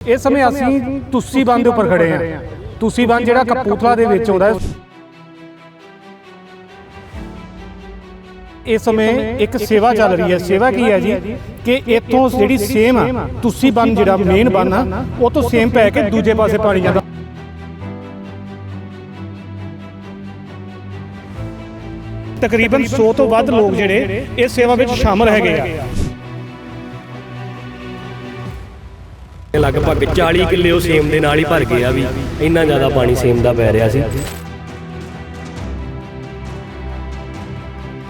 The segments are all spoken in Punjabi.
ਇਸ ਸਮੇਂ ਅਸੀਂ ਤੁਸੀਂ ਬੰਦ ਦੇ ਉੱਪਰ ਖੜੇ ਹਾਂ। ਤੁਸੀਂ ਬੰਦ ਜਿਹੜਾ ਕਪੂਰਥਲਾ ਦੇ ਵਿੱਚ ਆਉਂਦਾ ਹੈ। ਇਸ ਸਮੇਂ ਇੱਕ ਸੇਵਾ ਚੱਲ ਰਹੀ ਹੈ। ਸੇਵਾ ਕੀ ਹੈ ਜੀ? ਕਿ ਇੱਥੋਂ ਜਿਹੜੀ ਸੇਮ ਆ, ਤੁਸੀਂ ਬੰਨ ਜਿਹੜਾ ਮੇਨ ਬੰਨ ਆ, ਉਹ ਤੋਂ ਸੇਮ ਪੈ ਕੇ ਦੂਜੇ ਪਾਸੇ ਪਾਣੀ ਜਾਂਦਾ। ਤਕਰੀਬਨ 100 ਤੋਂ ਵੱਧ ਲੋਕ ਜਿਹੜੇ ਇਸ ਸੇਵਾ ਵਿੱਚ ਸ਼ਾਮਲ ਹੈਗੇ ਆ। ਲਗਭਗ 40 ਕਿੱਲੇ ਉਹ ਸੇਮ ਦੇ ਨਾਲ ਹੀ ਭਰ ਗਏ ਆ ਵੀ ਇੰਨਾ ਜ਼ਿਆਦਾ ਪਾਣੀ ਸੇਮ ਦਾ ਪੈ ਰਿਹਾ ਸੀ।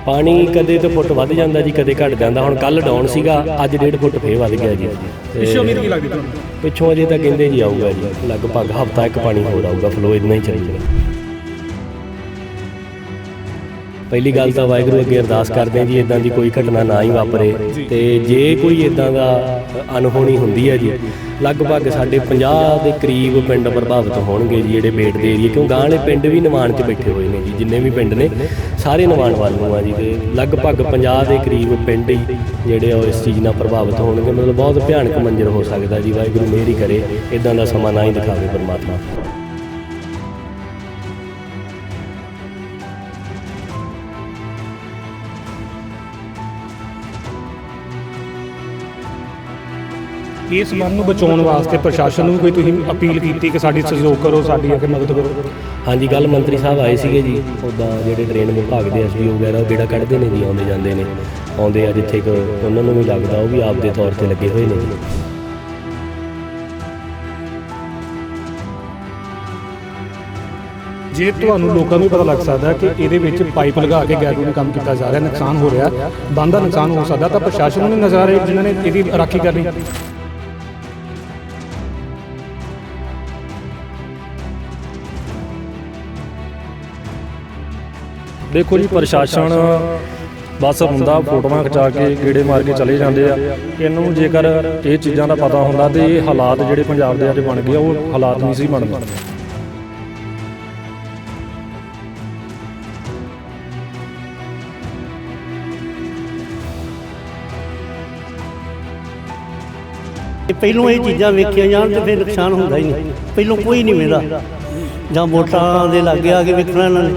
ਪਾਣੀ ਕਦੇ ਤਾਂ ਫੁੱਟ ਵੱਧ ਜਾਂਦਾ ਜੀ ਕਦੇ ਘਟ ਜਾਂਦਾ। ਹੁਣ ਕੱਲ ਡਾਊਨ ਸੀਗਾ ਅੱਜ 1.5 ਫੁੱਟ ਫੇਰ ਵੱਧ ਗਿਆ ਜੀ। ਪਿੱਛੋਂ ਉਮੀਦ ਕੀ ਲੱਗਦੀ ਤੁਹਾਨੂੰ? ਪਿੱਛੋਂ ਅਜੇ ਤਾਂ ਕਹਿੰਦੇ ਜੀ ਆਊਗਾ ਜੀ। ਲਗਭਗ ਹਫਤਾ ਇੱਕ ਪਾਣੀ ਹੋਰ ਆਊਗਾ ਫਲੋ ਇਦਾਂ ਹੀ ਚੱਲੂਗਾ ਪਹਿਲੀ ਗੱਲ ਤਾਂ ਵਾਹਿਗੁਰੂ ਅੱਗੇ ਅਰਦਾਸ ਕਰਦੇ ਜੀ ਇਦਾਂ ਦੀ ਕੋਈ ਘਟਨਾ ਨਾ ਹੀ ਵਾਪਰੇ। ਤੇ ਜੇ ਕੋਈ ਇਦਾਂ ਦਾ ਅਨਹੋਣੀ ਹੁੰਦੀ ਹੈ ਜੀ ਲਗਭਗ ਸਾਡੇ 50 ਦੇ ਕਰੀਬ ਪਿੰਡ ਪ੍ਰਭਾਵਿਤ ਹੋਣਗੇ ਜੀ ਜਿਹੜੇ ਬੇਟ ਦੇ ਏਰੀਏ ਕਿਉਂ ਗਾਂ ਵਾਲੇ ਪਿੰਡ ਵੀ ਨਿਵਾਣ 'ਚ ਬੈਠੇ ਹੋਏ ਨੇ ਜੀ, ਜਿੰਨੇ ਵੀ ਪਿੰਡ ਨੇ, ਸਾਰੇ ਨਿਵਾਣ ਵੱਲ ਨੂੰ ਆ ਜੀ ਤੇ ਲਗਭਗ 50 ਦੇ ਕਰੀਬ ਪਿੰਡ ਹੀ ਜਿਹੜੇ ਉਹ ਇਸ ਚੀਜ਼ ਨਾਲ ਪ੍ਰਭਾਵਿਤ ਹੋਣਗੇ। ਮਤਲਬ ਬਹੁਤ ਭਿਆਨਕ ਮੰਜ਼ਰ ਹੋ ਸਕਦਾ ਜੀ, ਵਾਹਿਗੁਰੂ ਮਿਹਰ ਹੀ ਕਰੇ ਇਦਾਂ ਦਾ ਸਮਾਂ ਨਾ ਹੀ ਦਿਖਾਵੇ ਪਰਮਾਤਮਾ। ਇਸ ਮਨ ਨੂੰ ਬਚਾਉਣ ਵਾਸਤੇ ਪ੍ਰਸ਼ਾਸਨ ਨੂੰ ਕੋਈ ਤੁਸੀਂ ਅਪੀਲ ਕੀਤੀ ਕਿ ਸਾਡੀ ਸਹਿਯੋਗ ਕਰੋ ਸਾਡੀ ਅੱਗੇ ਮਦਦ ਕਰੋ? ਹਾਂਜੀ ਕੱਲ ਮੰਤਰੀ ਸਾਹਿਬ ਆਏ ਸੀਗੇ ਜੀ। ਉੱਦਾਂ ਜਿਹੜੇ ਟ੍ਰੇਨ ਵਿਭਾਗ ਦੇ ਐਸਪੀਓ ਵਗੈਰਾ ਉਹ ਜਿਹੜਾ ਕੱਢਦੇ ਨੇ ਜੀ ਆਉਂਦੇ ਜਾਂਦੇ ਨੇ। ਆਉਂਦੇ ਆ ਜਿੱਥੇ ਕੋ ਉਹਨਾਂ ਨੂੰ ਵੀ ਲੱਗਦਾ ਉਹ ਵੀ ਆਪ ਦੇ ਤੌਰ ਤੇ ਲੱਗੇ ਹੋਏ ਨੇ। ਜੀ ਜੇ ਤੁਹਾਨੂੰ ਲੋਕਾਂ ਨੂੰ ਪਤਾ ਲੱਗ ਸਕਦਾ ਕਿ ਇਹਦੇ ਵਿੱਚ ਪਾਈਪ ਲਗਾ ਕੇ ਗੈਰੂਨ ਕੰਮ ਕੀਤਾ ਜਾ ਰਿਹਾ ਨੁਕਸਾਨ ਹੋ ਰਿਹਾ ਬੰਦ ਨੁਕਸਾਨ ਹੋ ਸਕਦਾ ਤਾਂ ਪ੍ਰਸ਼ਾਸਨ ਨੂੰ ਨਜ਼ਰ ਆ ਰਿਹਾ ਜਿਨ੍ਹਾਂ ਨੇ ਇਹਦੀ ਰਾਖੀ ਕਰਨੀ। ਦੇਖੋ ਜੀ, ਪ੍ਰਸ਼ਾਸਨ ਬਸ ਹੁੰਦਾ, ਫੋਟੋਆਂ ਖਿਚਾ ਕੇ ਕੀੜੇ ਮਾਰ ਕੇ ਚਲੇ ਜਾਂਦੇ ਆ। ਇਹਨੂੰ ਜੇਕਰ ਇਹ ਚੀਜ਼ਾਂ ਦਾ ਪਤਾ ਹੁੰਦਾ ਤੇ ਇਹ ਹਾਲਾਤ ਜਿਹੜੇ ਪੰਜਾਬ ਦੇ ਅੱਜ ਬਣ ਗਏ ਉਹ ਹਾਲਾਤ ਨਹੀਂ ਸੀ ਬਣਦੇ। ਪਹਿਲੋਂ ਇਹ ਚੀਜ਼ਾਂ ਵੇਖੀਆਂ ਜਾਣ ਤੇ ਫਿਰ ਨੁਕਸਾਨ ਹੁੰਦਾ ਹੀ ਨਹੀਂ। ਪਹਿਲੋਂ ਕੋਈ ਨਹੀਂ ਵੇਂਦਾ ਜਾਂ ਵੋਟਾਂ ਦੇ ਲਾਗੇ ਆ ਕੇ ਵੇਖਣਾ ਇਹਨਾਂ ਨੇ।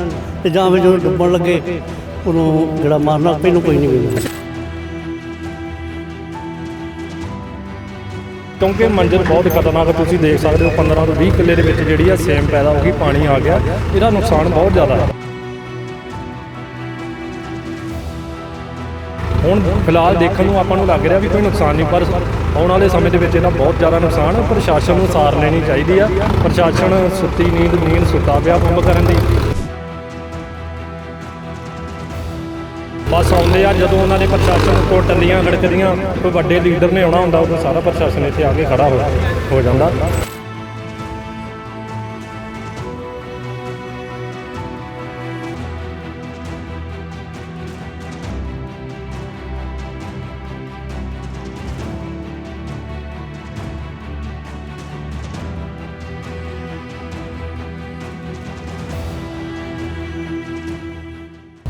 ਤੇ ਜਾਂ ਫਿਰ ਜਦੋਂ ਡੁੱਬਣ ਲੱਗੇ ਉਹਨੂੰ ਜਿਹੜਾ ਮਾਰਨਾ ਪਹਿਲੋਂ ਕੋਈ ਨਹੀਂ ਵੇਂਦਾ ਕਿਉਂਕਿ ਮੰਜ਼ਰ ਬਹੁਤ ਖਤਰਨਾਕ ਆ, ਤੁਸੀਂ ਦੇਖ ਸਕਦੇ ਹੋ 15 ਤੋਂ 20 ਕਿੱਲੇ ਦੇ ਵਿੱਚ ਜਿਹੜੀ ਆ ਸੇਮ ਪੈਦਾ ਹੋ ਗਈ ਪਾਣੀ ਆ ਗਿਆ। ਇਹਦਾ ਨੁਕਸਾਨ ਬਹੁਤ ਜ਼ਿਆਦਾ ਹੈ ਹੁਣ ਫਿਲਹਾਲ ਦੇਖਣ ਨੂੰ ਆਪਾਂ ਨੂੰ ਲੱਗ ਰਿਹਾ ਵੀ ਕੋਈ ਨੁਕਸਾਨ ਨਹੀਂ ਪਰ ਆਉਣ ਵਾਲੇ ਸਮੇਂ ਦੇ ਵਿੱਚ ਇਹਦਾ ਬਹੁਤ ਜ਼ਿਆਦਾ ਨੁਕਸਾਨ ਪ੍ਰਸ਼ਾਸਨ ਨੂੰ ਸਾਰ ਲੈਣੀ ਚਾਹੀਦੀ ਆ। ਪ੍ਰਸ਼ਾਸਨ ਸੁੱਤੀ ਨੀਂਦ ਨੀਂਦ ਸੁੱਤਾ ਪਿਆ ਕੰਮ ਕਰਨ ਦੀ। ਬਸ ਆਉਂਦੇ ਆ। ਜਦੋਂ ਉਹਨਾਂ ਦੇ ਪ੍ਰਸ਼ਾਸਨ ਕੋਲ ਟੱਲੀਆਂ, ਲੜਕਦੀਆਂ, ਕੋਈ ਵੱਡੇ ਲੀਡਰ ਨੇ ਆਉਣਾ ਹੁੰਦਾ, ਉਦੋਂ ਸਾਰਾ ਪ੍ਰਸ਼ਾਸਨ ਇੱਥੇ ਆ ਕੇ ਖੜਾ ਹੋ ਹੋ ਜਾਂਦਾ।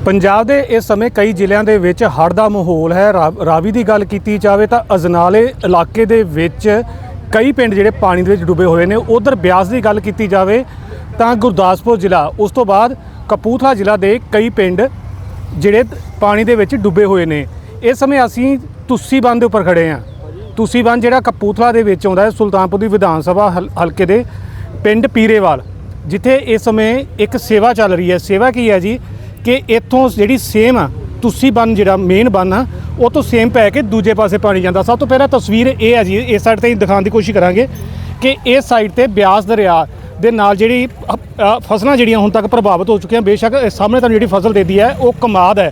ਪੰਜਾਬ ਦੇ ਇਸ ਸਮੇਂ ਕਈ ਜ਼ਿਲ੍ਹਿਆਂ ਦੇ ਵਿੱਚ ਹੜ੍ਹ ਦਾ ਮਾਹੌਲ ਹੈ। ਰਾ- ਰਾਵੀ ਦੀ ਗੱਲ ਕੀਤੀ ਜਾਵੇ ਤਾਂ ਅਜਨਾਲੇ ਇਲਾਕੇ ਦੇ ਵਿੱਚ ਕਈ ਪਿੰਡ ਜਿਹੜੇ ਪਾਣੀ ਦੇ ਵਿੱਚ ਡੁੱਬੇ ਹੋਏ ਨੇ। ਉਧਰ ਬਿਆਸ ਦੀ ਗੱਲ ਕੀਤੀ ਜਾਵੇ ਤਾਂ ਗੁਰਦਾਸਪੁਰ ਜ਼ਿਲ੍ਹਾ, ਉਸ ਤੋਂ ਬਾਅਦ ਕਪੂਰਥਲਾ ਜ਼ਿਲ੍ਹਾ ਦੇ ਕਈ ਪਿੰਡ ਜਿਹੜੇ ਪਾਣੀ ਦੇ ਵਿੱਚ ਡੁੱਬੇ ਹੋਏ ਨੇ। ਇਸ ਸਮੇਂ ਅਸੀਂ ਤੁਸੀ ਬੰਦ ਦੇ ਉੱਪਰ ਖੜੇ ਹਾਂ। ਤੁਸੀਂ ਬੰਦ ਜਿਹੜਾ ਕਪੂਰਥਲਾ ਦੇ ਵਿੱਚ ਆਉਂਦਾ ਹੈ, ਸੁਲਤਾਨਪੁਰ ਦੀ ਵਿਧਾਨ ਸਭਾ ਹਲ- ਹਲਕੇ ਦੇ ਪਿੰਡ ਪੀਰੇਵਾਲ, ਜਿੱਥੇ ਇਸ ਸਮੇਂ ਇੱਕ ਸੇਵਾ ਚੱਲ ਰਹੀ ਹੈ। ਸੇਵਾ ਕੀ ਹੈ ਜੀ? ਕਿ ਇੱਥੋਂ ਜਿਹੜੀ ਸੇਮ ਆ, ਤੁਸੀਂ ਬੰਨ ਜਿਹੜਾ ਮੇਨ ਬੰਨ ਆ, ਉਹ ਤੋਂ ਸੇਮ ਪੈ ਕੇ ਦੂਜੇ ਪਾਸੇ ਪਾਣੀ ਜਾਂਦਾ। ਸਭ ਤੋਂ ਪਹਿਲਾਂ ਤਸਵੀਰ ਇਹ ਹੈ ਜੀ, ਇਸ ਸਾਈਡ ਤੇ ਹੀ ਦਿਖਾਉਣ ਦੀ ਕੋਸ਼ਿਸ਼ ਕਰਾਂਗੇ ਕਿ ਇਸ ਸਾਈਡ ਤੇ ਬਿਆਸ ਦਰਿਆ ਦੇ ਨਾਲ ਜਿਹੜੀ ਫਸਲਾਂ ਜਿਹੜੀਆਂ ਹੁਣ ਤੱਕ ਪ੍ਰਭਾਵਿਤ ਹੋ ਚੁੱਕੀਆਂ, ਬੇਸ਼ੱਕ ਸਾਹਮਣੇ ਤੁਹਾਨੂੰ ਜਿਹੜੀ ਫਸਲ ਦੇਦੀ ਹੈ, ਉਹ ਕਮਾਦ ਹੈ।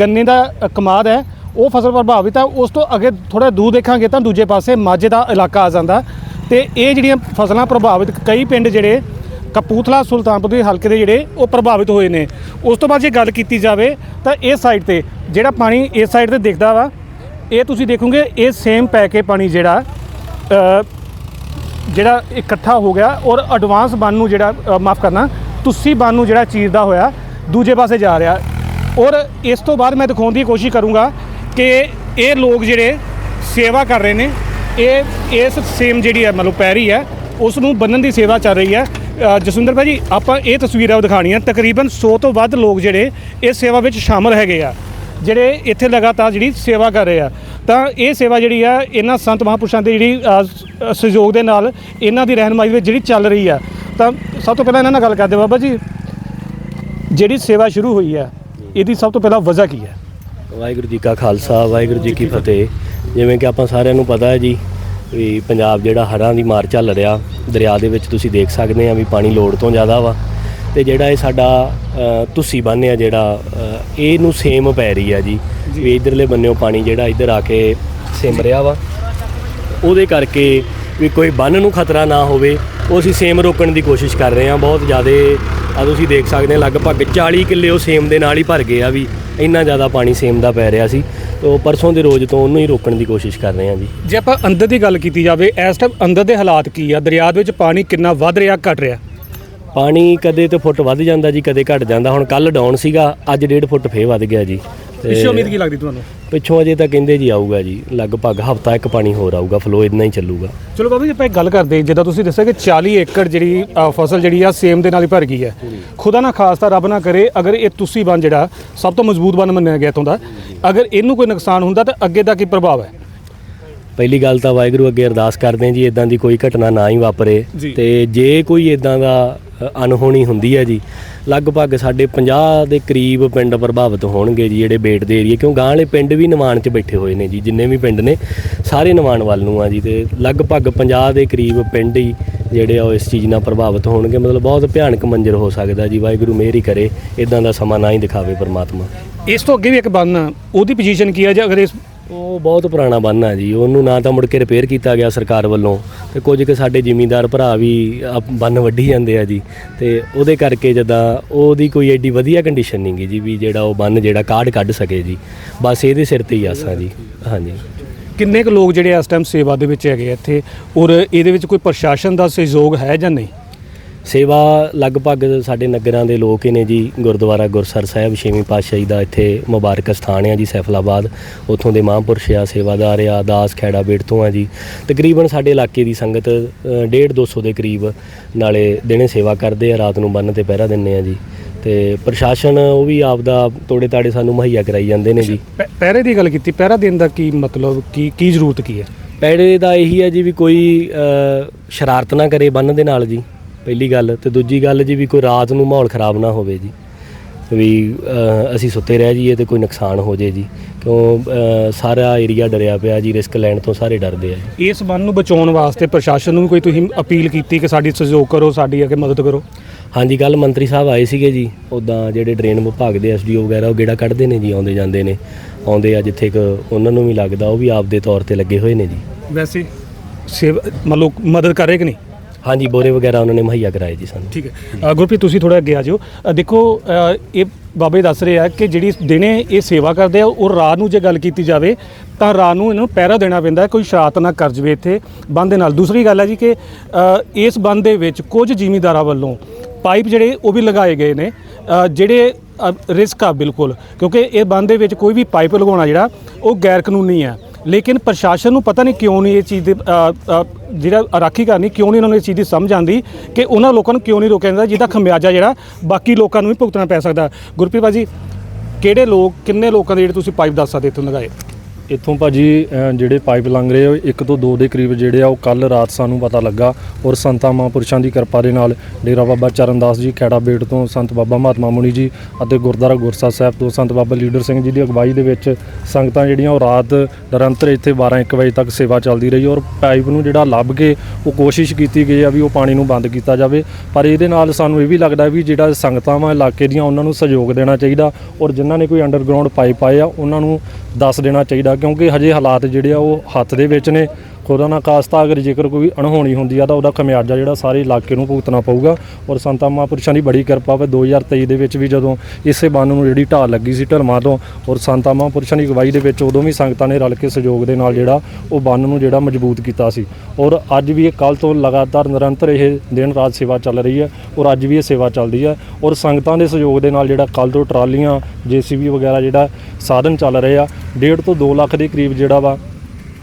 ਗੰਨੇ ਦਾ ਕਮਾਦ ਹੈ। ਉਹ ਫਸਲ ਪ੍ਰਭਾਵਿਤ ਹੈ ਉਸ ਤੋਂ ਅੱਗੇ ਥੋੜਾ ਦੂਰ ਦੇਖਾਂਗੇ ਤਾਂ ਦੂਜੇ ਪਾਸੇ ਮਾਝੇ ਦਾ ਇਲਾਕਾ ਆ ਜਾਂਦਾ। ਤੇ ਇਹ ਜਿਹੜੀਆਂ ਫਸਲਾਂ ਪ੍ਰਭਾਵਿਤ, ਕਈ ਪਿੰਡ ਜਿਹੜੇ ਕਪੂਥਲਾ ਸੁਲਤਾਨਪੁਰ ਦੇ ਹਲਕੇ ਦੇ ਜਿਹੜੇ ਉਹ ਪ੍ਰਭਾਵਿਤ ਹੋਏ ਨੇ। ਉਸ ਤੋਂ ਬਾਅਦ ਜੇ ਗੱਲ ਕੀਤੀ ਜਾਵੇ ਤਾਂ ਇਸ ਸਾਈਡ ਤੇ ਜਿਹੜਾ ਪਾਣੀ ਇਸ ਸਾਈਡ ਤੇ ਦਿਖਦਾ ਵਾ, ਇਹ ਤੁਸੀਂ ਦੇਖੋਗੇ ਇਹ ਸੇਮ ਪੈ ਕੇ ਪਾਣੀ ਜਿਹੜਾ ਜਿਹੜਾ ਇਕੱਠਾ ਹੋ ਗਿਆ ਔਰ ਐਡਵਾਂਸ ਬੰਨ ਨੂੰ ਜਿਹੜਾ ਮਾਫ ਕਰਨਾ, ਤੁਸੀਂ ਬੰਨ ਨੂੰ ਜਿਹੜਾ ਚੀਰਦਾ ਹੋਇਆ ਦੂਜੇ ਪਾਸੇ ਜਾ ਰਿਹਾ। ਔਰ ਇਸ ਤੋਂ ਬਾਅਦ ਮੈਂ ਦਿਖਾਉਣ ਦੀ ਕੋਸ਼ਿਸ਼ ਕਰੂੰਗਾ ਕਿ ਇਹ ਲੋਕ ਜਿਹੜੇ ਸੇਵਾ ਕਰ ਰਹੇ ਨੇ, ਇਹ, ਇਸ ਸੇਮ ਜਿਹੜੀ ਹੈ ਮਤਲਬ ਪੈਰੀ ਹੈ, ਉਸ ਨੂੰ ਬੰਨਣ ਦੀ ਸੇਵਾ ਚੱਲ ਰਹੀ ਹੈ। ਜਸਵਿੰਦਰ ਭਾਜੀ, ਆਪਾਂ ਇਹ ਤਸਵੀਰਾਂ ਦਿਖਾਣੀਆਂ ਤਕਰੀਬਨ 100 ਤੋਂ ਵੱਧ ਲੋਕ ਜਿਹੜੇ ਇਸ ਸੇਵਾ ਵਿੱਚ ਸ਼ਾਮਲ ਹੈਗੇ ਆ। ਜਿਹੜੇ ਇੱਥੇ ਲਗਾਤਾਰ ਜਿਹੜੀ ਸੇਵਾ ਕਰ ਰਹੇ ਆ। ਤਾਂ ਇਹ ਸੇਵਾ ਜਿਹੜੀ ਆ, ਇਹਨਾਂ ਸੰਤ ਮਹਾਂਪੁਰਸ਼ਾਂ ਦੀ ਜਿਹੜੀ ਸਹਿਯੋਗ ਦੇ ਨਾਲ ਇਹਨਾਂ ਦੀ ਰਹਿਨਮਾਈ ਵਿੱਚ ਜਿਹੜੀ ਚੱਲ ਰਹੀ ਆ। ਤਾਂ ਸਭ ਤੋਂ ਪਹਿਲਾਂ ਇਹਨਾਂ ਨਾਲ ਗੱਲ ਕਰਦੇ ਬਾਬਾ ਜੀ। ਜਿਹੜੀ ਸੇਵਾ ਸ਼ੁਰੂ ਹੋਈ ਆ, ਇਹਦੀ ਸਭ ਤੋਂ ਪਹਿਲਾਂ ਵਜ੍ਹਾ ਕੀ ਹੈ ਵਾਹਿਗੁਰੂ ਜੀ ਕਾ ਖਾਲਸਾ, ਵਾਹਿਗੁਰੂ ਜੀ ਕੀ ਫਤਿਹ। ਜਿਵੇਂ ਕਿ ਆਪਾਂ ਸਾਰਿਆਂ ਨੂੰ ਪਤਾ ਹੈ ਜੀ ਵੀ ਪੰਜਾਬ ਜਿਹੜਾ ਹੜ੍ਹਾਂ ਦੀ ਮਾਰ ਚੱਲ ਰਿਹਾ ਦਰਿਆ ਦੇ ਵਿੱਚ ਤੁਸੀਂ ਦੇਖ ਸਕਦੇ ਆ ਵੀ ਪਾਣੀ ਲੋੜ ਤੋਂ ਜ਼ਿਆਦਾ ਵਾ। ਤੇ ਜਿਹੜਾ ਇਹ ਸਾਡਾ ਤੁਸੀਂ ਬੰਨ੍ਹ ਆ ਜਿਹੜਾ ਅ, ਇਹਨੂੰ ਸੇਮ ਪੈ ਰਹੀ ਆ ਜੀ। ਵੀ ਇਧਰਲੇ ਬੰਨਿਓ ਪਾਣੀ ਜਿਹੜਾ ਇੱਧਰ ਆ ਕੇ ਸਿਮ ਰਿਹਾ ਵਾ। ਉਹਦੇ ਕਰਕੇ ਵੀ ਕੋਈ ਬੰਨ ਨੂੰ ਖਤਰਾ ਨਾ ਹੋਵੇ ਉਹ ਅਸੀਂ ਸੇਮ ਰੋਕਣ ਦੀ ਕੋਸ਼ਿਸ਼ ਕਰ ਰਹੇ ਹਾਂ ਬਹੁਤ ਜ਼ਿਆਦਾ ਆ ਤੁਸੀਂ ਦੇਖ ਸਕਦੇ ਹੋ ਲਗਭਗ 40 ਕਿੱਲੇ ਉਹ ਸੇਮ ਦੇ ਨਾਲ ਹੀ ਭਰ ਗਏ ਆ ਵੀ। ਇੰਨਾ ਜ਼ਿਆਦਾ ਪਾਣੀ ਸੇਮ ਦਾ ਪੈ ਰਿਹਾ ਸੀ ਤੋਂ ਪਰਸੋਂ ਦੇ ਰੋਜ਼ ਤੋਂ ਉਹਨੂੰ ਹੀ ਰੋਕਣ ਦੀ ਕੋਸ਼ਿਸ਼ ਕਰ ਰਹੇ ਹਾਂ ਜੀ। ਜੇ ਆਪਾਂ ਅੰਦਰ ਦੀ ਗੱਲ ਕੀਤੀ ਜਾਵੇ ਇਸ ਟਾਈਮ ਅੰਦਰ ਦੇ ਹਾਲਾਤ ਕੀ ਆ? ਦਰਿਆ ਦੇ ਵਿੱਚ ਪਾਣੀ ਕਿੰਨਾ ਵੱਧ ਰਿਹਾ ਘਟ ਰਿਹਾ? ਪਾਣੀ ਕਦੇ ਤੇ ਫੁੱਟ ਵੱਧ ਜਾਂਦਾ ਜੀ ਕਦੇ ਘਟ ਜਾਂਦਾ। ਹੁਣ ਕੱਲ ਡਾਊਨ ਸੀਗਾ ਅੱਜ 1.5 ਫੁੱਟ ਫੇਰ ਵੱਧ ਗਿਆ ਜੀ। ਪਿੱਛੇ ਉਮੀਦ ਕੀ ਲੱਗਦੀ ਤੁਹਾਨੂੰ? ਪਿੱਛੋਂ ਅਜੇ ਤਾਂ ਕਹਿੰਦੇ ਜੀ ਆਊਗਾ ਜੀ ਲਗਭਗ ਹਫਤਾ ਇੱਕ ਪਾਣੀ ਹੋਰ ਆਊਗਾ ਫਲੋ ਇਦਾਂ ਹੀ ਚੱਲੂਗਾ। ਚਲੋ ਬਾਬਾ ਜੀ ਆਪਾਂ ਇੱਕ ਗੱਲ ਕਰਦੇ ਜਿੱਦਾਂ ਤੁਸੀਂ ਦੱਸਿਆ ਕਿ 40 ਏਕੜ ਜਿਹੜੀ ਅ, ਫਸਲ ਜਿਹੜੀ ਆ ਸੇਮ ਦੇ ਨਾਲ ਹੀ ਭਰ ਗਈ ਹੈ। ਖੁਦਾ ਨਾ ਖਾਸਤਾ ਰੱਬ ਨਾ ਕਰੇ ਅਗਰ ਇਹ ਤੁਸੀਂ ਬਣ ਜਿਹੜਾ ਸਭ ਤੋਂ ਮਜ਼ਬੂਤ ਬਣ ਮੰਨਿਆ ਗਿਆ ਇੱਥੋਂ ਦਾ। ਅਗਰ ਇਹਨੂੰ ਕੋਈ ਨੁਕਸਾਨ ਹੁੰਦਾ ਤਾਂ ਅੱਗੇ ਦਾ ਕੀ ਪ੍ਰਭਾਵ ਹੈ? ਪਹਿਲੀ ਗੱਲ ਤਾਂ ਵਾਹਿਗੁਰੂ ਅੱਗੇ ਅਰਦਾਸ ਕਰਦੇ ਹਾਂ ਜੀ ਇਦਾਂ ਦੀ ਕੋਈ ਘਟਨਾ ਨਾ ਹੀ ਵਾਪਰੇ। ਜੀ। ਤੇ ਜੇ ਕੋਈ ਇਦਾਂ ਦਾ ਅਨਹੋਣੀ ਹੁੰਦੀ ਹੈ ਜੀ। ਲਗਭਗ ਸਾਡੇ 50 ਦੇ ਕਰੀਬ ਪਿੰਡ ਪ੍ਰਭਾਵਿਤ ਹੋਣਗੇ ਜੀ, ਜਿਹੜੇ ਬੇਟ ਦੇ ਏਰੀਏ। ਕਿਉਂ ਗਾਂ ਵਾਲੇ ਪਿੰਡ ਵੀ ਨਿਵਾਣ 'ਚ ਬੈਠੇ ਹੋਏ ਨੇ ਜੀ, ਜਿੰਨੇ ਵੀ ਪਿੰਡ ਨੇ, ਸਾਰੇ ਨਿਵਾਣ ਵੱਲ ਨੂੰ ਆ ਜੀ ਤੇ ਲਗਭਗ 50 ਦੇ ਕਰੀਬ ਪਿੰਡ ਹੀ ਜਿਹੜੇ ਆ ਉਹ ਇਸ ਚੀਜ਼ ਨਾਲ ਪ੍ਰਭਾਵਿਤ ਹੋਣਗੇ। ਮਤਲਬ ਬਹੁਤ ਭਿਆਨਕ ਮੰਜ਼ਰ ਹੋ ਸਕਦਾ ਜੀ, ਵਾਹਿਗੁਰੂ ਮਿਹਰ ਹੀ ਕਰੇ ਇਦਾਂ ਦਾ ਸਮਾਂ ਨਾ ਹੀ ਦਿਖਾਵੇ ਪਰਮਾਤਮਾ। ਇਸ ਤੋਂ ਅੱਗੇ ਵੀ ਇੱਕ ਬੰਨ, ਉਹਦੀ ਪੋਜੀਸ਼ਨ ਕੀ ਹੈ? ਜੇ ਅਗਰ ਇਸ ਉਹ ਬਹੁਤ ਪੁਰਾਣਾ ਬੰਨ ਆ ਜੀ। ਉਹਨੂੰ ਨਾ ਤਾਂ ਮੁੜ ਕੇ ਰਿਪੇਅਰ ਕੀਤਾ ਗਿਆ ਸਰਕਾਰ ਵੱਲੋਂ ਤੇ ਕੁਝ ਕਿ ਸਾਡੇ ਜ਼ਿਮੀਂਦਾਰ ਭਰਾ ਵੀ ਆਪ- ਬੰਨ ਵੱਢੀ ਜਾਂਦੇ ਆ ਜੀ। ਤੇ ਉਹਦੇ ਕਰਕੇ ਜਦਾਂ ਉਹਦੀ ਕੋਈ ਐਡੀ ਵਧੀਆ ਕੰਡੀਸ਼ਨ ਨਹੀਂ ਗੀ ਜੀ ਵੀ ਜਿਹੜਾ ਉਹ ਬੰਨ ਜਿਹੜਾ ਕਾਢ ਕੱਢ ਸਕੇ ਜੀ। ਬਸ ਇਹਦੇ ਸਿਰ ਤੇ ਹੀ ਆਸਾਂ ਜੀ। ਹਾਂਜੀ। ਕਿੰਨੇ ਕੁ ਲੋਕ ਜਿਹੜੇ ਇਸ ਟਾਈਮ ਸੇਵਾ ਦੇ ਵਿੱਚ ਹੈਗੇ ਆ ਇੱਥੇ ਔਰ ਇਹਦੇ ਵਿੱਚ ਕੋਈ ਪ੍ਰਸ਼ਾਸਨ ਦਾ ਸਹਿਯੋਗ ਹੈ ਜਾਂ ਨਹੀਂ? ਸੇਵਾ ਲਗਭਗ ਸਾਡੇ ਨਗਰਾਂ ਦੇ ਲੋਕ ਹੀ ਨੇ ਜੀ ਗੁਰਦੁਆਰਾ ਗੁਰਸਰ ਸਾਹਿਬ ਛੇਵੀਂ ਪਾਤਸ਼ਾਹੀ ਦਾ ਇੱਥੇ ਮੁਬਾਰਕ ਸਥਾਨ ਆ ਜੀ ਸੈਫਲਾਬਾਦ। ਉੱਥੋਂ ਦੇ ਮਹਾਂਪੁਰਸ਼ ਆ ਸੇਵਾਦਾਰ ਆ ਦਾਸ ਖੈੜਾ ਬੇੜ ਤੋਂ ਆ ਜੀ। ਤਕਰੀਬਨ ਸਾਡੇ ਇਲਾਕੇ ਦੀ ਸੰਗਤ 1.5 200 ਦੇ ਕਰੀਬ ਨਾਲੇ ਦਿਨੇ ਸੇਵਾ ਕਰਦੇ ਆ ਰਾਤ ਨੂੰ ਬੰਨ ਤੇ ਪਹਿਰਾ ਦਿੰਨੇ ਆ ਜੀ। ਤੇ ਪ੍ਰਸ਼ਾਸਨ ਉਹ ਵੀ ਆਪਦਾ ਤੋੜੇ ਤਾੜੇ ਸਾਨੂੰ ਮੁਹੱਈਆ ਕਰਾਈ ਜਾਂਦੇ ਨੇ ਜੀ। ਪਹਿ- ਪਹਿਰੇ ਦੀ ਗੱਲ ਕੀਤੀ ਪਹਿਰਾ ਦੇਣ ਦਾ ਕੀ ਮਤਲਬ ਕੀ ਕੀ ਜ਼ਰੂਰਤ ਕੀ ਹੈ? ਪੈੜੇ ਦਾ ਇਹੀ ਹੈ ਜੀ ਵੀ ਕੋਈ ਸ਼ਰਾਰਤ ਨਾ ਕਰੇ ਬੰਨ ਦੇ ਨਾਲ ਜੀ। ਪਹਿਲੀ ਗੱਲ ਤੇ ਦੂਜੀ ਗੱਲ ਜੀ ਵੀ ਕੋਈ ਰਾਤ ਨੂੰ ਮਾਹੌਲ ਖਰਾਬ ਨਾ ਹੋਵੇ ਜੀ। ਵੀ ਅਸੀਂ ਸੁੱਤੇ ਰਹਿ ਜਾਈਏ ਤੇ ਕੋਈ ਨੁਕਸਾਨ ਹੋ ਜੇ ਜੀ। ਕਿਉਂ ਸਾਰਾ ਏਰੀਆ ਡਰਿਆ ਪਿਆ ਜੀ ਰਿਸਕ ਲੈਣ ਤੋਂ ਸਾਰੇ ਡਰਦੇ ਆ ਇਸ ਬੰਨ ਨੂੰ ਬਚਾਉਣ ਵਾਸਤੇ ਪ੍ਰਸ਼ਾਸਨ ਨੂੰ ਕੋਈ ਤੁਸੀਂ ਅਪੀਲ ਕੀਤੀ ਕਿ ਸਾਡੀ ਸਹਿਯੋਗ ਕਰੋ ਸਾਡੀ ਅੱਗੇ ਮਦਦ ਕਰੋ? ਹਾਂਜੀ ਕੱਲ ਮੰਤਰੀ ਸਾਹਿਬ ਆਏ ਸੀਗੇ ਜੀ ਉਦਾਂ ਜਿਹੜੇ ਡਰੇਨ ਵਿਭਾਗ ਦੇ ਐਸਡੀਓ ਵਗੈਰਾ ਉਹ ਗੇੜਾ ਕੱਢਦੇ ਨੇ ਜੀ ਆਉਂਦੇ ਜਾਂਦੇ ਨੇ। ਆਉਂਦੇ ਆ ਜਿੱਥੇ ਕਿ ਉਹਨਾਂ ਨੂੰ ਵੀ ਲੱਗਦਾ ਉਹ ਵੀ ਆਪਦੇ ਤੌਰ ਤੇ ਲੱਗੇ ਹੋਏ ਨੇ ਜੀ। ਵੈਸੇ ਸੇਵਾ ਮਤਲਬ ਮਦਦ ਕਰ ਰਹੇ ਕਿ ਨਹੀਂ? ਹਾਂਜੀ ਬੋਰੇ ਵਗੈਰਾ ਉਹਨਾਂ ਨੇ ਮੁਹੱਈਆ ਕਰਾਏ ਜੀ ਸਾਨੂੰ। ਠੀਕ ਹੈ। ਅ, ਗੁਰਪ੍ਰੀਤ ਤੁਸੀਂ ਥੋੜਾ ਅੱਗੇ ਆ ਜਾਓ। ਅ, ਦੇਖੋ ਅ, ਇਹ ਬਾਬੇ ਦੱਸ ਰਹੇ ਆ ਕਿ ਜਿਹੜੀ ਦਿਨੇ ਇਹ ਸੇਵਾ ਕਰਦੇ ਆ ਉਹ ਰਾਤ ਨੂੰ ਜੇ ਗੱਲ ਕੀਤੀ ਜਾਵੇ ਤਾਂ ਰਾਤ ਨੂੰ ਇਹਨਾਂ ਨੂੰ ਪਹਿਰਾ ਦੇਣਾ ਪੈਂਦਾ ਹੈ, ਕੋਈ ਸ਼ਰਾਰਤ ਨਾ ਕਰ ਜਵੇ ਇੱਥੇ ਬੰਦ ਦੇ ਨਾਲ। ਦੂਸਰੀ ਗੱਲ ਹੈ ਜੀ ਕਿ ਅ, ਇਸ ਬੰਦ ਦੇ ਵਿੱਚ ਕੁਝ ਜ਼ਿਮੀਂਦਾਰਾਂ ਵੱਲੋਂ ਪਾਈਪ ਜਿਹੜੇ ਉਹ ਵੀ ਲਗਾਏ ਗਏ ਨੇ। ਅ, ਜਿਹੜੇ ਰਿਸਕ ਆ ਬਿਲਕੁਲ ਕਿਉਂਕਿ ਇਹ ਬੰਦ ਦੇ ਵਿੱਚ ਕੋਈ ਵੀ ਪਾਈਪ ਲਗਾਉਣਾ ਜਿਹੜਾ ਉਹ ਗੈਰ ਕਾਨੂੰਨੀ ਹੈ ਲੇਕਿਨ ਪ੍ਰਸ਼ਾਸਨ ਨੂੰ ਪਤਾ ਨਹੀਂ ਕਿਉਂ ਨਹੀਂ ਇਹ ਚੀਜ਼ ਦੀ ਜਿਹੜਾ ਰਾਖੀ ਕਰਨੀ ਕਿਉਂ ਨਹੀਂ ਉਹਨਾਂ ਨੂੰ ਇਸ ਚੀਜ਼ ਦੀ ਸਮਝ ਆਉਂਦੀ ਕਿ ਉਹਨਾਂ ਲੋਕਾਂ ਨੂੰ ਕਿਉਂ ਨਹੀਂ ਰੋਕਿਆ ਜਾਂਦਾ, ਜਿਹਦਾ ਖਮਿਆਜਾ ਜਿਹੜਾ, ਬਾਕੀ ਲੋਕਾਂ ਨੂੰ ਵੀ ਭੁਗਤਣਾ ਪੈ ਸਕਦਾ। ਗੁਰਪ੍ਰੀਤ ਭਾਜੀ ਕਿਹੜੇ ਲੋਕ, ਕਿੰਨੇ ਲੋਕਾਂ ਦੇ ਜਿਹੜੇ ਤੁਸੀਂ ਪਾਈਪ ਦੱਸ ਸਕਦੇ ਇੱਥੋਂ ਲਗਾਏ ਇੱਥੋਂ ਭਾਜੀ ਅ, ਜਿਹੜੇ ਪਾਈਪ ਲੰਘ ਰਹੇ ਆ, ਇੱਕ ਤੋਂ ਦੋ ਦੇ ਕਰੀਬ ਜਿਹੜੇ ਆ ਉਹ ਕੱਲ ਰਾਤ ਸਾਨੂੰ ਪਤਾ ਲੱਗਾ ਔਰ ਸੰਤਾਂ ਮਹਾਂਪੁਰਸ਼ਾਂ ਦੀ ਕਿਰਪਾ ਦੇ ਨਾਲ ਡੇਰਾ ਬਾਬਾ ਚਰਨਦਾਸ ਜੀ ਖੈੜਾ ਬੇਟ ਤੋਂ ਸੰਤ ਬਾਬਾ ਮਹਾਤਮਾ ਮੁਨੀ ਜੀ ਅਤੇ ਗੁਰਦੁਆਰਾ ਗੁਰਸਾ ਸਾਹਿਬ ਤੋਂ ਸੰਤ ਬਾਬਾ ਲੀਡਰ ਸਿੰਘ ਜੀ ਦੀ ਅਗਵਾਈ ਦੇ ਵਿੱਚ ਸੰਗਤਾਂ ਜਿਹੜੀਆਂ ਉਹ ਰਾਤ ਨਿਰੰਤਰ ਇੱਥੇ 12 1 ਵਜੇ ਤੱਕ ਸੇਵਾ ਚੱਲਦੀ ਰਹੀ ਔਰ ਪਾਈਪ ਨੂੰ ਜਿਹੜਾ ਲੱਭ ਕੇ ਉਹ ਕੋਸ਼ਿਸ਼ ਕੀਤੀ ਗਈ ਆ ਵੀ ਉਹ ਪਾਣੀ ਨੂੰ ਬੰਦ ਕੀਤਾ ਜਾਵੇ। ਪਰ ਇਹਦੇ ਨਾਲ ਸਾਨੂੰ ਇਹ ਵੀ ਲੱਗਦਾ ਵੀ ਜਿਹੜਾ ਸੰਗਤਾਂ ਵਾ ਇਲਾਕੇ ਦੀਆਂ ਉਹਨਾਂ ਨੂੰ ਸਹਿਯੋਗ ਦੇਣਾ ਚਾਹੀਦਾ ਔਰ ਜਿਨ੍ਹਾਂ ਨੇ ਕੋਈ ਅੰਡਰਗਰਾਉਂਡ ਪਾਈਪ ਪਾਏ ਆ ਉਹਨਾਂ ਨੂੰ ਦੱਸ ਦੇਣਾ ਚਾਹੀਦਾ ਕਿਉਂਕਿ ਹਜੇ ਹਾਲਾਤ ਜਿਹੜੇ ਆ ਉਹ ਹੱਥ ਦੇ ਵਿੱਚ ਨੇ। ਖੁਦਾ ਨਾ ਕਾਸਤਾ, ਅਗਰ ਜੇਕਰ ਕੋਈ ਅਣਹੋਣੀ ਹੁੰਦੀ ਆ ਤਾਂ ਉਹਦਾ ਖਮਿਆਜਾ ਜਿਹੜਾ ਸਾਰੇ ਇਲਾਕੇ ਨੂੰ ਭੁਗਤਣਾ ਪਊਗਾ। ਔਰ ਸੰਤਾਂ ਮਹਾਂਪੁਰਸ਼ਾਂ ਦੀ ਬੜੀ ਕਿਰਪਾ ਵਾ 2023 ਦੇ ਵਿੱਚ ਵੀ ਜਦੋਂ ਇਸੇ ਬੰਨ ਨੂੰ ਜਿਹੜੀ ਢਾਲ ਲੱਗੀ ਸੀ ਢਲਮਾਂ ਤੋਂ, ਔਰ ਸੰਤਾਂ ਮਹਾਂਪੁਰਸ਼ਾਂ ਦੀ ਅਗਵਾਈ ਦੇ ਵਿੱਚ ਉਦੋਂ ਵੀ ਸੰਗਤਾਂ ਨੇ ਰਲ ਕੇ ਸਹਿਯੋਗ ਦੇ ਨਾਲ ਜਿਹੜਾ ਉਹ ਬੰਨ ਨੂੰ ਜਿਹੜਾ ਮਜ਼ਬੂਤ ਕੀਤਾ ਸੀ। ਔਰ ਅੱਜ ਵੀ ਇਹ ਕੱਲ ਤੋਂ ਲਗਾਤਾਰ ਨਿਰੰਤਰ ਇਹ ਦਿਨ ਰਾਤ ਸੇਵਾ ਚੱਲ ਰਹੀ ਹੈ, ਔਰ ਅੱਜ ਵੀ ਇਹ ਸੇਵਾ ਚੱਲਦੀ ਹੈ। ਔਰ ਸੰਗਤਾਂ ਦੇ ਸਹਿਯੋਗ ਦੇ ਨਾਲ ਜਿਹੜਾ ਕੱਲ ਤੋਂ ਟਰਾਲੀਆਂ, ਜੀਸੀਬੀ ਵਗੈਰਾ ਜਿਹੜਾ ਸਾਧਨ ਚੱਲ ਰਹੇ ਆ 1.5 ਤੋਂ 2 ਲੱਖ ਦੇ ਕਰੀਬ ਜਿਹੜਾ ਵਾ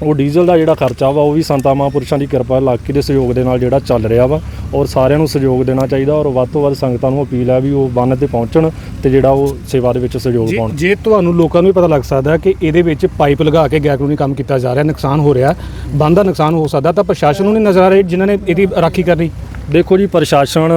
ਉਹ ਡੀਜ਼ਲ ਦਾ ਜਿਹੜਾ ਖਰਚਾ ਵਾ ਉਹ ਵੀ ਸੰਤਾਂ ਮਹਾਂਪੁਰਸ਼ਾਂ ਦੀ ਕਿਰਪਾ ਇਲਾਕੇ ਦੇ ਸਹਿਯੋਗ ਦੇ ਨਾਲ ਜਿਹੜਾ ਚੱਲ ਰਿਹਾ ਵਾ ਔਰ ਸਾਰਿਆਂ ਨੂੰ ਸਹਿਯੋਗ ਦੇਣਾ ਚਾਹੀਦਾ ਔਰ ਵੱਧ ਤੋਂ ਵੱਧ ਸੰਗਤਾਂ ਨੂੰ ਅਪੀਲ ਹੈ ਵੀ ਉਹ ਬੰਨ ਤੇ ਪਹੁੰਚਣ ਤੇ ਜਿਹੜਾ ਉਹ ਸੇਵਾ ਦੇ ਵਿੱਚ ਸਹਿਯੋਗ ਪਾਉਣ। ਜੇ ਤੁਹਾਨੂੰ ਲੋਕਾਂ ਨੂੰ ਵੀ ਪਤਾ ਲੱਗ ਸਕਦਾ ਹੈ ਕਿ ਇਹਦੇ ਵਿੱਚ ਪਾਈਪ ਲਗਾ ਕੇ ਗੈਰ ਕਾਨੂੰਨੀ ਕੰਮ ਕੀਤਾ ਜਾ ਰਿਹਾ ਨੁਕਸਾਨ ਹੋ ਰਿਹਾ ਬੰਦ ਦਾ ਨੁਕਸਾਨ ਹੋ ਸਕਦਾ ਤਾਂ ਪ੍ਰਸ਼ਾਸਨ ਨੂੰ ਨਹੀਂ ਨਜ਼ਰ ਆ ਰਿਹਾ ਜਿਨ੍ਹਾਂ ਨੇ ਇਹਦੀ ਰਾਖੀ ਕਰਨੀ। ਦੇਖੋ ਜੀ ਪ੍ਰਸ਼ਾਸਨ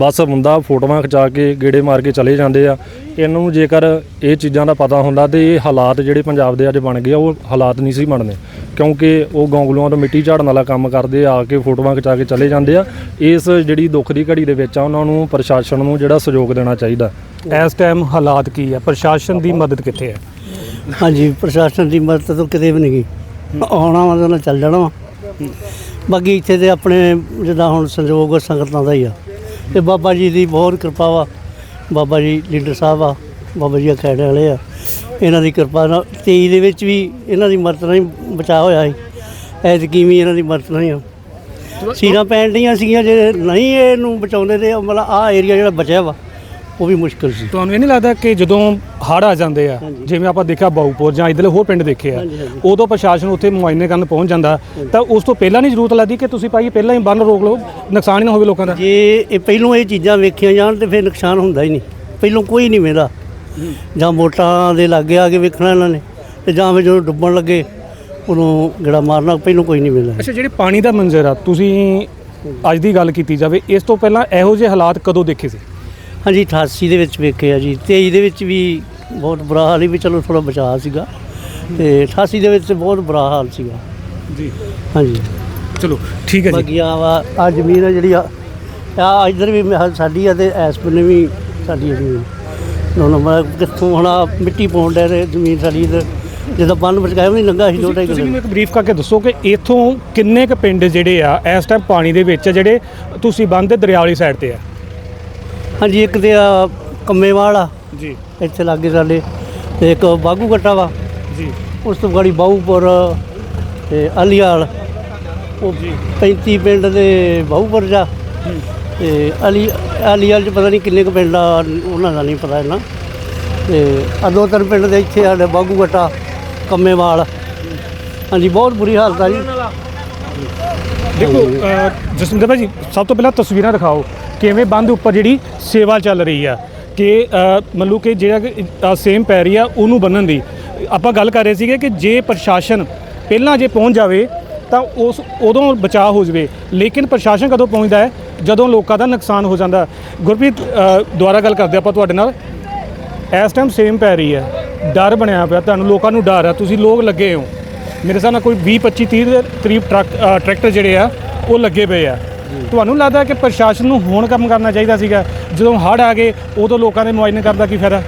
ਬਸ ਹੁੰਦਾ ਫੋਟੋਆਂ ਖਿਚਾ ਕੇ ਗੇੜੇ ਮਾਰ ਕੇ ਚਲੇ ਜਾਂਦੇ ਆ। ਇਹਨੂੰ ਜੇਕਰ ਇਹ ਚੀਜ਼ਾਂ ਦਾ ਪਤਾ ਹੁੰਦਾ ਤੇ ਇਹ ਹਾਲਾਤ ਜਿਹੜੇ ਪੰਜਾਬ ਦੇ ਅੱਜ ਬਣ ਗਏ ਆ ਉਹ ਹਾਲਾਤ ਨਹੀਂ ਸੀ ਬਣਨੇ। ਕਿਉਂਕਿ ਉਹ ਗੌਂਗਲੂਆਂ ਤੋਂ ਮਿੱਟੀ ਝਾੜਨ ਵਾਲਾ ਕੰਮ ਕਰਦੇ ਆ ਕੇ ਫੋਟੋਆਂ ਖਿਚਾ ਕੇ ਚਲੇ ਜਾਂਦੇ ਆ। ਇਸ ਜਿਹੜੀ ਦੁੱਖ ਦੀ ਘੜੀ ਦੇ ਵਿੱਚ ਆ ਉਹਨਾਂ ਨੂੰ ਪ੍ਰਸ਼ਾਸਨ ਨੂੰ ਜਿਹੜਾ ਸਹਿਯੋਗ ਦੇਣਾ ਚਾਹੀਦਾ। ਇਸ ਟਾਈਮ ਹਾਲਾਤ ਕੀ ਹੈ ਪ੍ਰਸ਼ਾਸਨ ਦੀ ਮਦਦ ਕਿੱਥੇ ਹੈ ਹਾਂਜੀ ਪ੍ਰਸ਼ਾਸਨ ਦੀ ਮਦਦ ਤੋਂ ਕਿਤੇ ਵੀ ਨਹੀਂ ਗਈ। ਆਉਣਾ ਵਾ ਤਾਂ ਚੱਲ ਜਾਣਾ ਵਾ। ਬਾਕੀ ਇੱਥੇ ਤੇ ਆਪਣੇ ਜਿੱਦਾਂ ਹੁਣ ਸੰਯੋਗ ਸੰਗਤਾਂ ਦਾ ਹੀ ਆ। ਤੇ ਬਾਬਾ ਜੀ ਦੀ ਬਹੁਤ ਕਿਰਪਾ ਵਾ। ਬਾਬਾ ਜੀ ਲੀਡਰ ਸਾਹਿਬ ਆ, ਬਾਬਾ ਜੀ ਅਖੈੜੇ ਵਾਲੇ ਆ। ਇਹਨਾਂ ਦੀ ਕਿਰਪਾ ਨਾਲ 23 ਦੇ ਵਿੱਚ ਵੀ ਇਹਨਾਂ ਦੀ ਮਦਦ ਨਾਲ ਹੀ ਬਚਾਅ ਹੋਇਆ ਸੀ। ਐਤਕੀ ਵੀ ਇਹਨਾਂ ਦੀ ਮਦਦ ਨਾਲ ਹੀ ਆ। ਸੀਰਾਂ ਪੈਣ ਡੀਆਂ ਸੀਗੀਆਂ ਜੇ ਨਹੀਂ ਇਹਨੂੰ ਬਚਾਉਂਦੇ ਤੇ ਮਤਲਬ ਆਹ ਏਰੀਆ ਜਿਹੜਾ ਬਚਿਆ ਵਾ। ਉਹ ਵੀ ਮੁਸ਼ਕਲ ਸੀ। ਤੁਹਾਨੂੰ ਇਹ ਨਹੀਂ ਲੱਗਦਾ ਕਿ ਜਦੋਂ ਹੜ੍ਹ ਆ ਜਾਂਦੇ ਆ ਜਿਵੇਂ ਆਪਾਂ ਦੇਖਿਆ ਬਾਊਪੁਰ ਜਾਂ ਇਧਰਲੇ ਹੋਰ ਪਿੰਡ ਦੇਖੇ ਆ। ਉਦੋਂ ਪ੍ਰਸ਼ਾਸਨ ਉੱਥੇ ਮੁਆਇਨੇ ਕਰਨ ਪਹੁੰਚ ਜਾਂਦਾ ਤਾਂ ਉਸ ਤੋਂ ਪਹਿਲਾਂ ਨਹੀਂ ਜ਼ਰੂਰਤ ਲੱਗਦੀ ਕਿ ਤੁਸੀਂ ਭਾਈ ਪਹਿਲਾਂ ਹੀ ਬੰਨ ਰੋਕ ਲਓ ਨੁਕਸਾਨ ਹੀ ਨਾ ਹੋਵੇ ਲੋਕਾਂ ਦਾ? ਜੇ ਇਹ ਪਹਿਲੋਂ ਇਹ ਚੀਜ਼ਾਂ ਵੇਖੀਆਂ ਜਾਣ ਤੇ ਫਿਰ ਨੁਕਸਾਨ ਹੁੰਦਾ ਹੀ ਨਹੀਂ। ਪਹਿਲੋਂ ਕੋਈ ਨਹੀਂ ਵੇਂਦਾ। ਜਾਂ ਵੋਟਾਂ ਦੇ ਲਾਗੇ ਆ ਕੇ ਵੇਖਣਾ ਇਹਨਾਂ ਨੇ ਤੇ ਜਾਂ ਫਿਰ ਜਦੋਂ ਡੁੱਬਣ ਲੱਗੇ ਉਦੋਂ ਗੜਾ ਮਾਰਨਾ ਪਹਿਲੋਂ ਕੋਈ ਨਹੀਂ ਵੇਂਦਾ। ਅੱਛਾ ਜਿਹੜੇ ਪਾਣੀ ਦਾ ਮੰਜ਼ਰ ਆ ਤੁਸੀਂ ਅੱਜ ਦੀ ਗੱਲ ਕੀਤੀ ਜਾਵੇ ਇਸ ਤੋਂ ਪਹਿਲਾਂ ਇਹੋ ਜਿਹੇ ਹਾਲਾਤ ਕਦੋਂ ਦੇਖੇ ਸੀ? ਹਾਂਜੀ 88 ਦੇ ਵਿੱਚ ਵੇਖੇ ਆ ਜੀ। 23 ਦੇ ਵਿੱਚ ਵੀ ਬਹੁਤ ਬੁਰਾ ਹਾਲ ਸੀ ਵੀ ਚਲੋ ਥੋੜਾ ਬਚਾਅ ਸੀਗਾ। ਤੇ 88 ਦੇ ਵਿੱਚ ਬਹੁਤ ਬੁਰਾ ਹਾਲ ਸੀਗਾ। ਜੀ। ਹਾਂਜੀ। ਚਲੋ ਠੀਕ ਹੈ ਜੀ। ਬਾਕੀ ਆ ਵਾ ਆ ਜ਼ਮੀਨ ਆ ਜਿਹੜੀ ਆ ਆ ਇੱਧਰ ਵੀ ਸਾਡੀ ਆ ਤੇ ਐਸ ਬੰਨੇ ਵੀ ਸਾਡੀ ਆ ਜ਼ਮੀਨ। ਦੋਨੋਂ ਮੈਂ ਕਿੱਥੋਂ ਹੁਣ ਮਿੱਟੀ ਪਾਉਣ ਤੇ ਜ਼ਮੀਨ ਸਾਡੀ ਇੱਧਰ ਜਦੋਂ ਬੰਨ ਬਚਾਇਆ ਨਹੀਂ ਲੰਗਾ ਸੀ ਦੋ ਢਾਈ ਤੁਸੀਂ ਮੈਨੂੰ ਇੱਕ ਬਰੀਫ ਕਰਕੇ ਦੱਸੋ ਕਿ ਇਥੋਂ ਕਿੰਨੇ ਕ ਪਿੰਡ ਜਿਹੜੇ ਆ ਇਸ ਟਾਈਮ ਪਾਣੀ ਦੇ ਵਿੱਚ ਜਿਹੜੇ ਤੁਸੀਂ ਬੰਦ ਦੇ ਦਰਿਆ ਵਾਲੀ ਸਾਈਡ ਤੇ ਆ? ਹਾਂਜੀ ਇੱਕ ਤੇ ਆ ਕੰਮੇਵਾਲ ਆ। ਜੀ। ਇੱਥੇ ਲਾਗੇ ਸਾਡੇ ਤੇ ਇੱਕ ਬਾਗੂ ਕੱਟਾ ਵਾ। ਜੀ। ਉਸ ਤੋਂ ਗਾੜੀ ਬਾਹੂਪੁਰ ਤੇ ਅਲੀਆਲ। ਉਹ 35 ਪਿੰਡ ਦੇ ਬਾਹੂਪੁਰ ਜਾ। ਤੇ ਅਲੀ ਅਲੀਆਲ ਚ ਪਤਾ ਨਹੀਂ ਕਿੰਨੇ ਕੁ ਪਿੰਡ ਆ ਉਹਨਾਂ ਦਾ ਨਹੀਂ ਪਤਾ ਇਹਨਾਂ ਤੇ ਆ ਦੋ ਤਿੰਨ ਪਿੰਡ ਦੇ ਇੱਥੇ ਸਾਡੇ ਬਾਗੂ ਕੱਟਾ ਕੰਮੇਵਾਲ ਹਾਂਜੀ ਬਹੁਤ ਬੁਰੀ ਹਾਲਤ ਆ ਜੀ। ਦੇਖੋ ਅ, ਜਸਵਿੰਦਰ ਭਾਜੀ ਸਭ ਤੋਂ ਪਹਿਲਾਂ ਤਸਵੀਰਾਂ ਦਿਖਾਓ। ਕਿਵੇਂ ਬੰਦ ਉੱਪਰ ਜਿਹੜੀ ਸੇਵਾ ਚੱਲ ਰਹੀ ਆ? ਕਿ ਮਤਲਬ ਕਿ ਜਿਹੜਾ ਕਿ ਸੇਮ ਪੈ ਰਹੀ ਆ, ਉਹਨੂੰ ਬੰਨਣ ਦੀ। ਆਪਾਂ ਗੱਲ ਕਰ ਰਹੇ ਸੀਗੇ ਕਿ ਜੇ ਪ੍ਰਸ਼ਾਸਨ ਪਹਿਲਾਂ ਜੇ ਪਹੁੰਚ ਜਾਵੇ, ਤਾਂ ਉਸ, ਉਦੋਂ ਬਚਾਅ ਹੋ ਜਵੇ। ਲੇਕਿਨ ਪ੍ਰਸ਼ਾਸਨ ਕਦੋਂ ਪਹੁੰਚਦਾ ਹੈ? ਜਦੋਂ ਲੋਕਾਂ ਦਾ ਨੁਕਸਾਨ ਹੋ ਜਾਂਦਾ। ਗੁਰਪ੍ਰੀਤ ਦੁਆਰਾ ਗੱਲ ਕਰਦੇ ਆਪਾਂ ਤੁਹਾਡੇ ਨਾਲ। ਇਸ ਟਾਈਮ ਸੇਮ ਪੈ ਰਹੀ ਹੈ। ਡਰ ਬਣਿਆ ਪਿਆ ਤੁਹਾਨੂੰ। ਲੋਕਾਂ ਨੂੰ ਡਰ ਆ। ਤੁਸੀਂ ਲੋਕ ਲੱਗੇ ਹੋ। ਮੇਰੇ ਹਿਸਾਬ ਨਾਲ ਕੋਈ 20 25 30 ਦੇ ਕਰੀਬ ਟਰੱਕ ਟਰੈਕਟਰ ਜਿਹੜੇ ਆ, ਉਹ ਲੱਗੇ ਪਏ ਆ। ਤੁਹਾਨੂੰ ਲੱਗਦਾ ਕਿ ਪ੍ਰਸ਼ਾਸਨ ਨੂੰ ਹੁਣ ਕੰਮ ਕਰਨਾ ਚਾਹੀਦਾ ਸੀਗਾ? ਜਦੋਂ ਹੜ੍ਹ ਆ ਗਏ ਉਦੋਂ ਲੋਕਾਂ ਦੇ ਮੁਆਇਨੇ ਕਰਨ ਦਾ ਕੀ ਫਾਇਦਾ?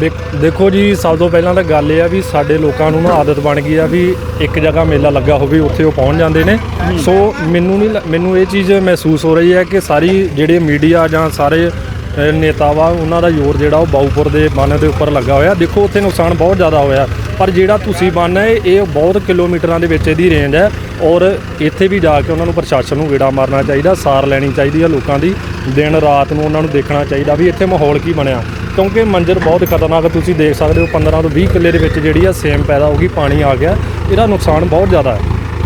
ਦੇਖ- ਜੀ ਸਭ ਤੋਂ ਪਹਿਲਾਂ ਤਾਂ ਗੱਲ ਇਹ ਆ ਵੀ ਸਾਡੇ ਲੋਕਾਂ ਨੂੰ ਨਾ ਆਦਤ ਬਣ ਗਈ ਆ ਵੀ ਇੱਕ ਜਗ੍ਹਾ ਮੇਲਾ ਲੱਗਾ ਹੋਵੇ ਉੱਥੇ ਉਹ ਪਹੁੰਚ ਜਾਂਦੇ ਨੇ। ਸੋ ਮੈਨੂੰ ਨਹੀਂ ਮੈਨੂੰ ਇਹ ਚੀਜ਼ ਮਹਿਸੂਸ ਹੋ ਰਹੀ ਹੈ ਕਿ ਸਾਰੀ ਜਿਹੜੇ ਮੀਡੀਆ ਜਾਂ ਸਾਰੇ ਨੇਤਾ ਵਾ, ਉਹਨਾਂ ਦਾ ਜ਼ੋਰ ਜਿਹੜਾ ਉਹ ਬਾਊਪੁਰ ਦੇ ਬੰਨ ਦੇ ਉੱਪਰ ਲੱਗਾ ਹੋਇਆ। ਦੇਖੋ, ਉੱਥੇ ਨੁਕਸਾਨ ਬਹੁਤ ਜ਼ਿਆਦਾ ਹੋਇਆ। ਪਰ ਜਿਹੜਾ ਤੁਸੀਂ ਬੰਨ ਹੈ, ਇਹ ਬਹੁਤ ਕਿਲੋਮੀਟਰਾਂ ਦੇ ਵਿੱਚ ਇਹਦੀ ਰੇਂਜ ਹੈ ਔਰ ਇੱਥੇ ਵੀ ਜਾ ਕੇ ਉਹਨਾਂ ਨੂੰ ਪ੍ਰਸ਼ਾਸਨ ਨੂੰ ਗੇੜਾ ਮਾਰਨਾ ਚਾਹੀਦਾ, ਸਾਰ ਲੈਣੀ ਚਾਹੀਦੀ ਹੈ ਲੋਕਾਂ ਦੀ। ਦਿਨ ਰਾਤ ਨੂੰ ਉਹਨਾਂ ਨੂੰ ਦੇਖਣਾ ਚਾਹੀਦਾ ਵੀ ਇੱਥੇ ਮਾਹੌਲ ਕੀ ਬਣਿਆ। ਕਿਉਂਕਿ ਮੰਜ਼ਰ ਬਹੁਤ ਖਤਰਨਾਕ ਤੁਸੀਂ ਦੇਖ ਸਕਦੇ ਹੋ 15 ਤੋਂ 20 ਕਿੱਲੇ ਦੇ ਵਿੱਚ ਜਿਹੜੀ ਆ ਸੇਮ ਪੈਦਾ ਹੋ ਗਈ, ਪਾਣੀ ਆ ਗਿਆ। ਇਹਦਾ ਨੁਕਸਾਨ ਬਹੁਤ ਜ਼ਿਆਦਾ ਹੈ।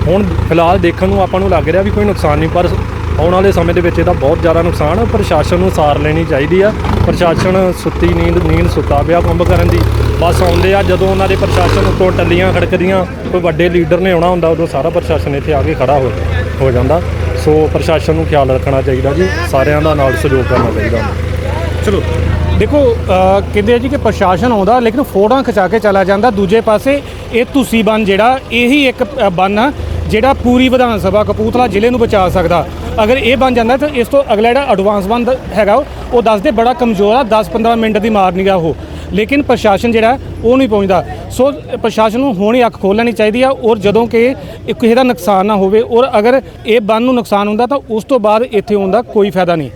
ਹੁਣ ਫਿਲਹਾਲ ਦੇਖਣ ਨੂੰ ਆਪਾਂ ਨੂੰ ਲੱਗ ਰਿਹਾ ਵੀ ਕੋਈ ਨੁਕਸਾਨ ਨਹੀਂ, ਪਰ ਆਉਣ ਵਾਲੇ ਸਮੇਂ ਦੇ ਵਿੱਚ ਇਹਦਾ ਬਹੁਤ ਜ਼ਿਆਦਾ ਨੁਕਸਾਨ ਪ੍ਰਸ਼ਾਸਨ ਨੂੰ ਸਾਰ ਲੈਣੀ ਚਾਹੀਦੀ ਆ। ਪ੍ਰਸ਼ਾਸਨ ਸੁੱਤੀ ਨੀਂਦ ਨੀਂਦ ਸੁੱਤਾ ਪਿਆ ਕੰਮ ਕਰਨ ਦੀ। ਬਸ ਆਉਂਦੇ ਆ ਜਦੋਂ ਉਹਨਾਂ ਦੇ ਪ੍ਰਸ਼ਾਸਨ ਉੱਤੋਂ ਟੱਲੀਆਂ ਖੜਕਦੀਆਂ ਕੋਈ ਵੱਡੇ ਲੀਡਰ ਨੇ ਆਉਣਾ ਹੁੰਦਾ ਉਦੋਂ ਸਾਰਾ ਪ੍ਰਸ਼ਾਸਨ ਇੱਥੇ ਆ ਕੇ ਖੜਾ ਹੋ ਹੋ ਜਾਂਦਾ। ਸੋ ਪ੍ਰਸ਼ਾਸਨ ਨੂੰ ਖਿਆਲ ਰੱਖਣਾ ਚਾਹੀਦਾ ਜੀ। ਸਾਰਿਆਂ ਦਾ ਨਾਲ ਸਹਿਯੋਗ ਕਰਨਾ ਚਾਹੀਦਾ। ਚਲੋ ਦੇਖੋ ਕਹਿੰਦੇ ਆ ਜੀ ਕਿ ਪ੍ਰਸ਼ਾਸਨ ਆਉਂਦਾ ਲੇਕਿਨ ਫੋਟੋਆਂ ਖਿਚਾ ਕੇ ਚਲਾ ਜਾਂਦਾ। ਦੂਜੇ ਪਾਸੇ ਇਹ ਤੁਸੀਂ ਬੰਨ ਜਿਹੜਾ ਇਹੀ ਇੱਕ ਅ, ਬੰਨ ਆ ਜਿਹੜਾ ਪੂਰੀ ਵਿਧਾਨ ਸਭਾ ਕਪੂਰਥਲਾ ਜ਼ਿਲ੍ਹੇ ਨੂੰ ਬਚਾ ਸਕਦਾ। ਅਗਰ ਇਹ ਬਣ ਜਾਂਦਾ ਤਾਂ ਇਸ ਤੋਂ ਅਗਲਾ ਜਿਹੜਾ ਐਡਵਾਂਸ ਬੰਦ ਹੈਗਾ ਉਹ ਦੱਸਦੇ ਬੜਾ ਕਮਜ਼ੋਰ ਆ 10-15 ਮਿੰਟ ਦੀ ਮਾਰ ਨਿਗਾ ਉਹ। ਲੇਕਿਨ ਪ੍ਰਸ਼ਾਸਨ ਜਿਹੜਾ, ਉਹ ਨਹੀਂ ਪਹੁੰਚਦਾ। ਸੋ ਪ੍ਰਸ਼ਾਸਨ ਨੂੰ ਹੁਣ ਹੀ ਅੱਖ ਖੋਲ੍ਹ ਲੈਣੀ ਚਾਹੀਦੀ ਆ ਔਰ ਜਦੋਂ ਕਿ ਕਿਸੇ ਦਾ ਨੁਕਸਾਨ ਨਾ ਹੋਵੇ ਔਰ ਅਗਰ ਇਹ ਬੰਨ ਨੂੰ ਨੁਕਸਾਨ ਹੁੰਦਾ ਤਾਂ ਉਸ ਤੋਂ ਬਾਅਦ ਇੱਥੇ ਆਉਣ ਦਾ ਕੋਈ ਫਾਇਦਾ ਨਹੀਂ।